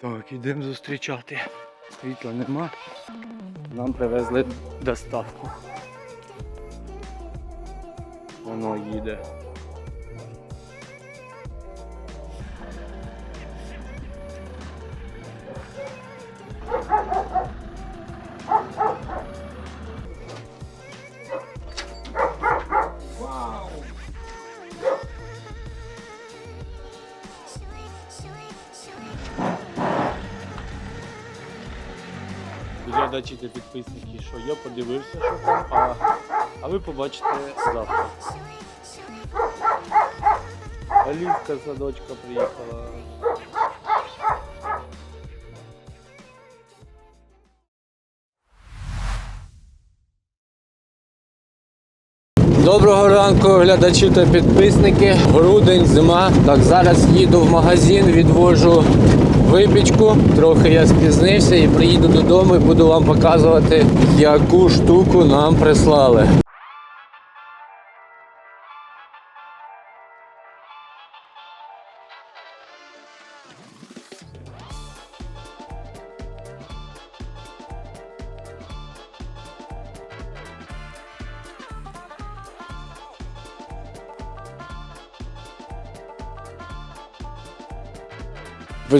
Так, ідемо зустрічати. Світла нема. Нам привезли доставку. Воно їде. Глядачі та підписники, що я подивився, що там, а, а ви побачите завтра. Олівка садочка приїхала. Доброго ранку, глядачі та підписники. Грудень, зима. Так, зараз їду в магазин, відвожу випічку. Трохи я спізнився і приїду додому і буду вам показувати, яку штуку нам прислали.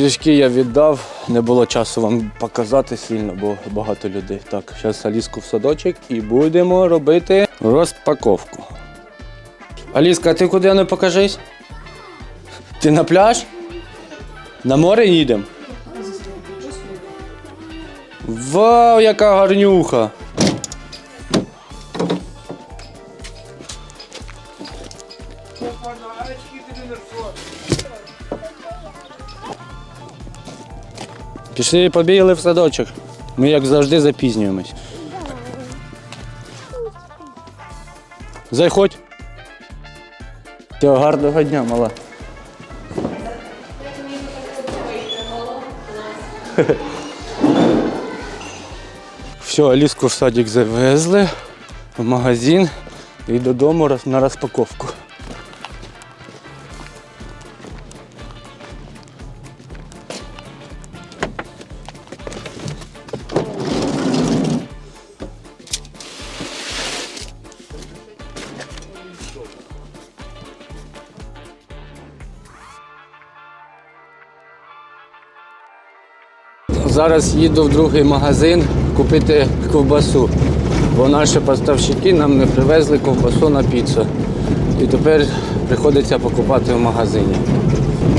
Пиріжки я віддав, не було часу вам показати сильно, бо багато людей. Так, зараз Аліску в садочок і будемо робити розпаковку. Аліска, ти куди не покажись? Ти на пляж? На море їдемо? Вау, яка гарнюха! Пішли побігли в садочок. Ми як завжди запізнюємось. Заходь. Всього гарного дня, мала. Все, Аліску в садик завезли, в магазин і додому на розпаковку. Зараз їду в другий магазин купити ковбасу, бо наші поставщики нам не привезли ковбасу на піцу. І тепер приходиться покупати в магазині.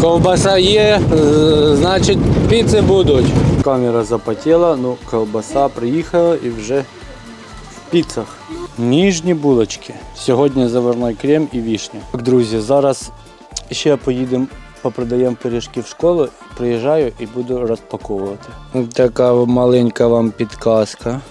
Ковбаса є, е, значить піци будуть. Камера запотіла, ну ковбаса приїхала і вже в піцах. Ніжні булочки. Сьогодні заварний крем і вішня. Так, друзі, зараз ще поїдемо, попродаємо пиріжки в школу, приїжджаю і буду розпаковувати. Така маленька вам підказка.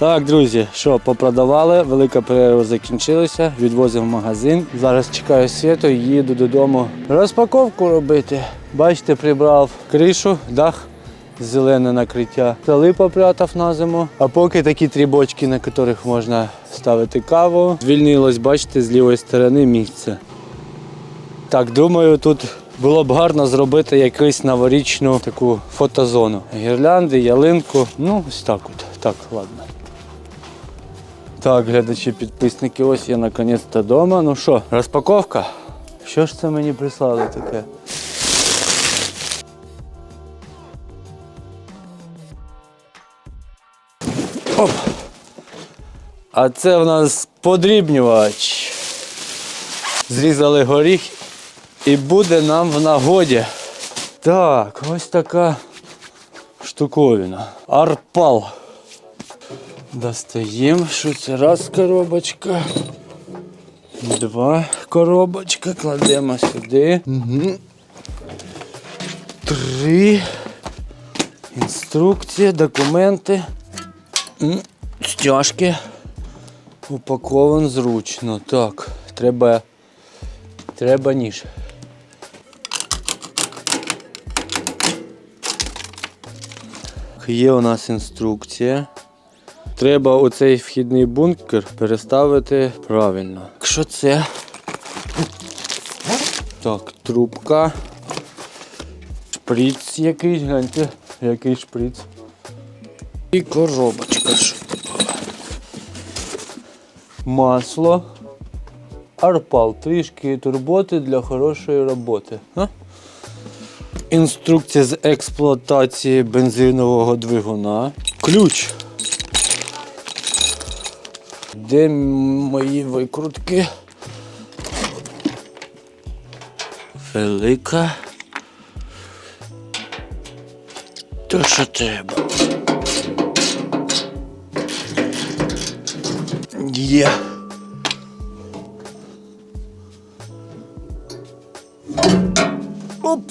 Так, друзі, що попродавали, велика перерва закінчилася, відвозив в магазин. Зараз чекаю світу їду додому розпаковку робити. Бачите, прибрав кришу, дах, зелене накриття. Столи попрятав на зиму. А поки такі три бочки, на яких можна ставити каву. Звільнилось, бачите, з лівої сторони місце. Так, думаю, тут було б гарно зробити якусь новорічну таку фотозону. Гірлянди, ялинку. Ну, ось так от. Так, ладно. Так, глядачі, підписники, ось я наконець-то вдома. Ну що, розпаковка? Що ж це мені прислали таке? Оп. А це в нас подрібнювач. Зрізали горіх і буде нам в нагоді. Так, ось така штуковина. Арпал. Достаємо, що це раз коробочка. Два коробочка. Кладемо сюди. Угу. Три. Інструкція, документи. Стяжки. Упакован зручно. Так, треба. Треба ніж. Є у нас інструкція. Треба оцей вхідний бункер переставити правильно. Що це? Так, трубка. Шприц якийсь, гляньте, який шприц. І коробочка. Масло. Арпал. Трішки турботи для хорошої роботи. А? Інструкція з експлуатації бензинового двигуна. Ключ. Де мої викрутки? Велика. То що треба. Є. Оп.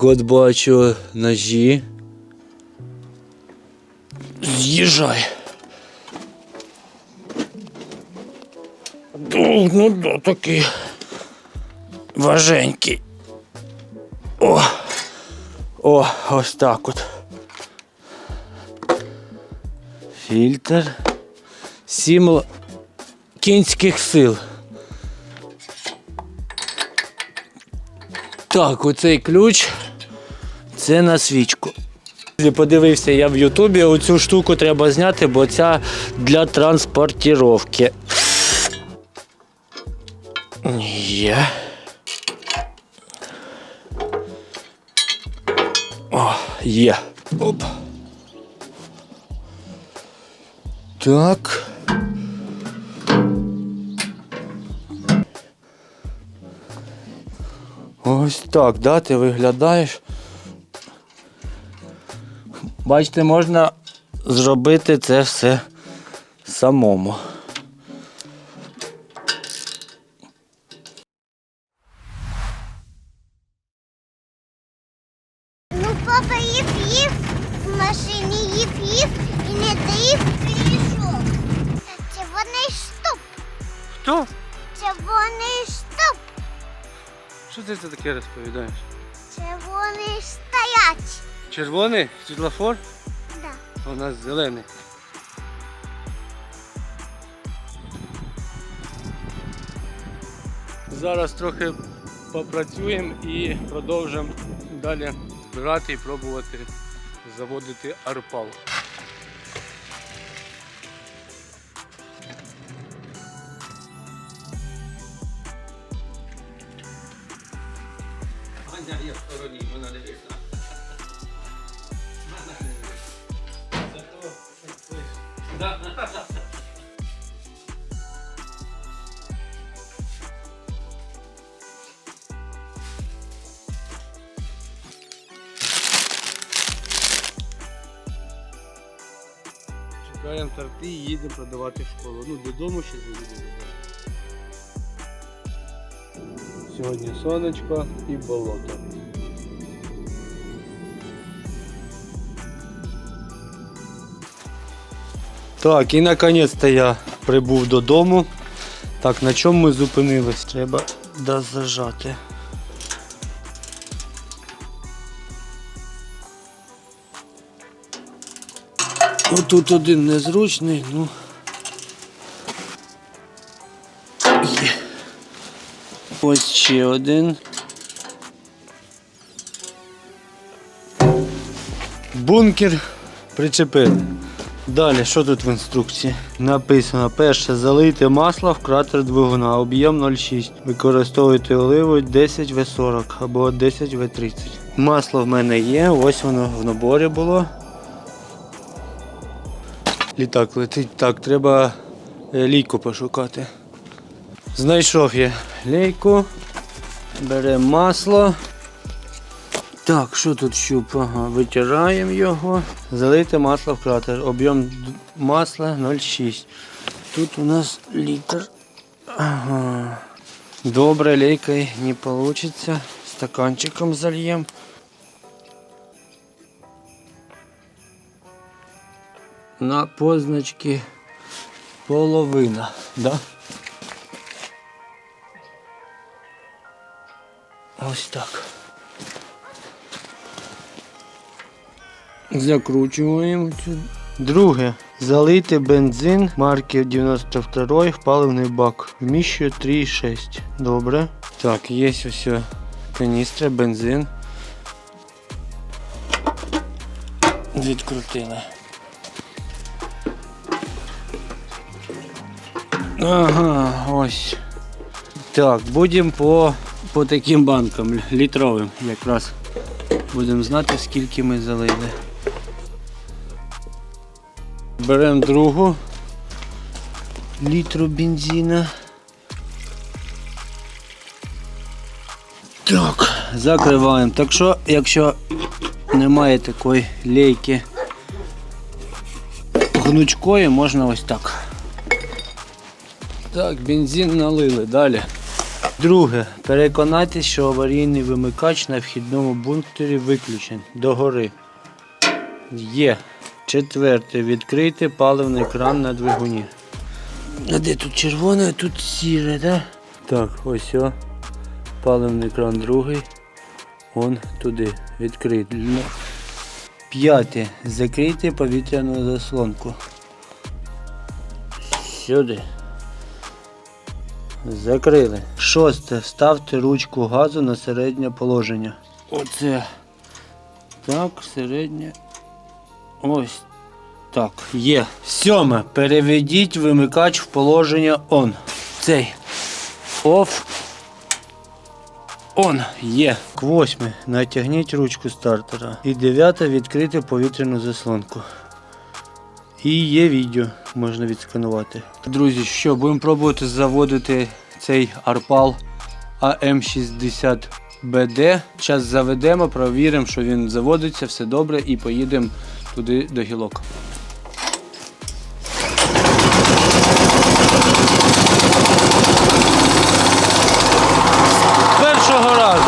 От бачу ножі. З'їжджай. Ну, да, такий важенький. О! О, ось так от. Фільтр. Сім кінських сил. Так, оцей ключ. Це на свічку. Подивився я в Ютубі, оцю штуку треба зняти, бо ця для транспортіровки. Є. О, є. Оп. Так. Ось так, да, ти виглядаєш. Бачите, можна зробити це все самому. Ну, папа їв їв в машині, їв їв і не доїв пішов. Червоний штуп, Хто? червоний штуп, Що ти це таке розповідаєш? червоний стоять. Червоний світлофор, Да. у нас зелений. Зараз трохи попрацюємо і продовжимо далі брати і пробувати заводити арпал. Чекаємо торти і їдемо продавати в школу. Ну, додому ще заїдемо. Сьогодні сонечко і болото. Так, і наконець-то я прибув додому. Так, на чому ми зупинились? Треба да, зажати. Отут один незручний, ну. Є. Ось ще один. Бункер причепили. Далі, що тут в інструкції? Написано: перше, залийте масло в кратер двигуна, об'єм 0,6. Використовуйте оливу 10В40 або 10В30. Масло в мене є, ось воно в наборі було. Літак летить. Так, треба е, лійку пошукати. Знайшов я лейку. Беремо масло. Так, що тут щуп? Ага, витираємо його. Залити масло в кратер. Об'єм масла 0,6. Тут у нас літр. Ага. Добре, лейкою не вийде. Стаканчиком зальємо. На позначки половина. Да? Ось так. Закручуємо цю. Друге. Залити бензин марки 92 в паливний бак. Вміщує 3,6. Добре. Так, є ось каністра, бензин. Відкрутили. Ага, ось. Так, будемо по, по таким банкам літровим якраз. Будемо знати, скільки ми залили. Беремо другу літру бензина. Так, закриваємо. Так що, якщо немає такої лейки гнучкої, можна ось так. Так, бензин налили. Далі. Друге, переконайтесь, що аварійний вимикач на вхідному бункері виключений догори. Є. Четверте. Відкрийте паливний кран на двигуні. А де тут червоне, а тут сіре, да? Так, ось о. Паливний кран другий. Он туди. Відкритий. Ну, П'яте. Закрийте повітряну заслонку. Сюди. Закрили. Шосте. Ставте ручку газу на середнє положення. Оце. Так, середнє. Ось. Так, є. Сьоме. Переведіть вимикач в положення on. Цей. Off. On. Є. Восьме. Натягніть ручку стартера. І дев'яте. Відкрити повітряну заслонку. І є відео, можна відсканувати. Друзі, що, будемо пробувати заводити цей арпал АМ60БД. Зараз заведемо, провіримо, що він заводиться, все добре, і поїдемо туди до гілок. З Першого разу.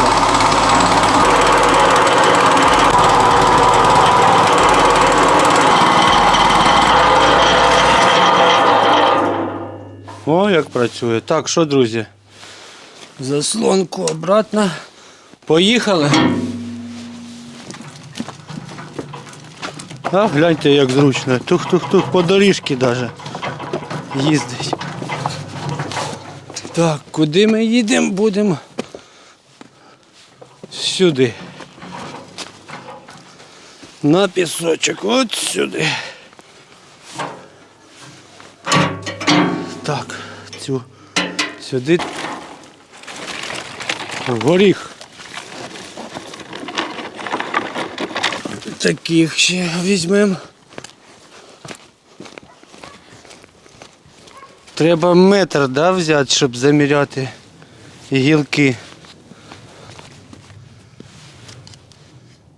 О, як працює. Так, що, друзі? Заслонку обратно. Поїхали. А, гляньте, як зручно. Тух-тух-тух, по доріжці навіть їздить. Так, куди ми їдемо, будемо? Сюди. На пісочок, от сюди. Так, цю сюди. Горіх. Таких ще візьмемо. Треба метр да, взяти, щоб заміряти гілки.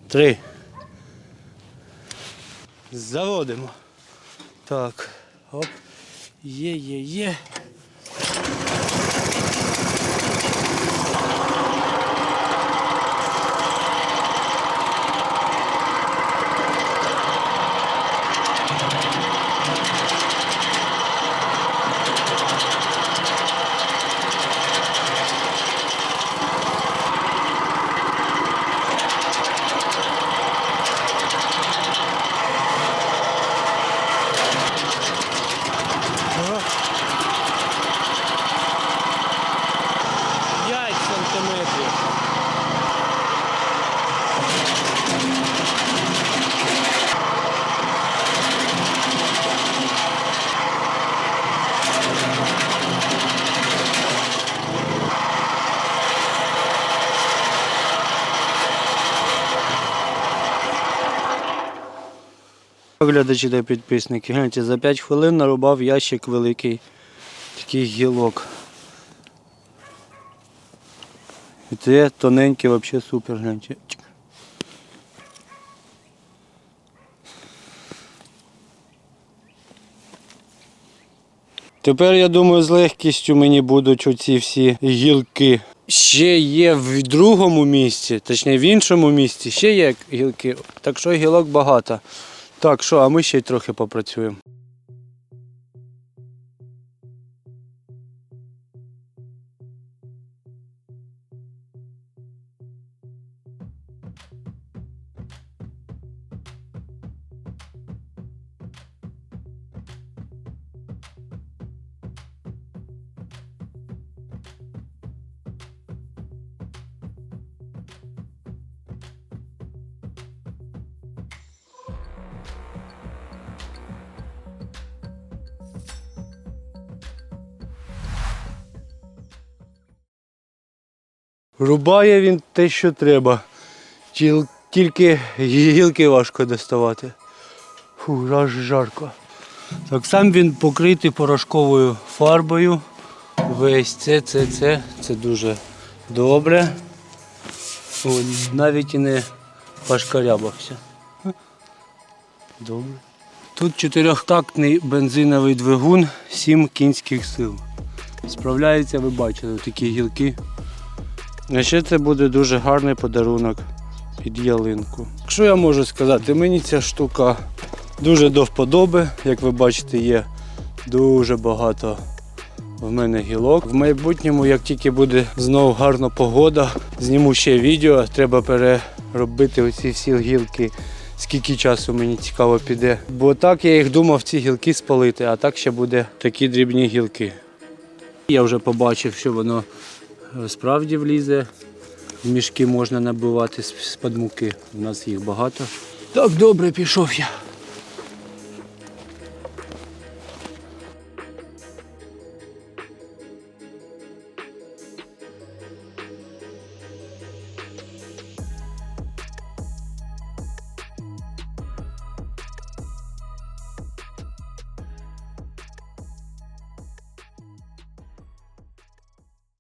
Три. Заводимо. Так. Оп. Є, є, є. Глядачі та підписники, гляньте, за 5 хвилин нарубав ящик великий такий гілок. І це тоненький, взагалі супер, гляньте. Тепер, я думаю, з легкістю мені будуть оці всі гілки. Ще є в другому місці, точніше в іншому місці, ще є гілки. Так що гілок багато. Так, що, а ми ще й трохи попрацюємо. Рубає він те, що треба. Тільки гілки важко доставати. Фу, аж жарко. Так сам він покритий порошковою фарбою. Весь це, це, це, це дуже добре. О, навіть і не пошкарябався. Добре. Тут чотирьохтактний бензиновий двигун, 7 кінських сил. Справляється, ви бачили, такі гілки. А ще це буде дуже гарний подарунок під ялинку. Що я можу сказати? Мені ця штука дуже до вподоби. Як ви бачите, є дуже багато в мене гілок. В майбутньому, як тільки буде знову гарна погода, зніму ще відео. Треба переробити оці всі гілки. Скільки часу мені цікаво піде. Бо так я їх думав ці гілки спалити, а так ще буде такі дрібні гілки. Я вже побачив, що воно справді влізе. Мішки можна набивати з-під муки. У нас їх багато. Так, добре, пішов я.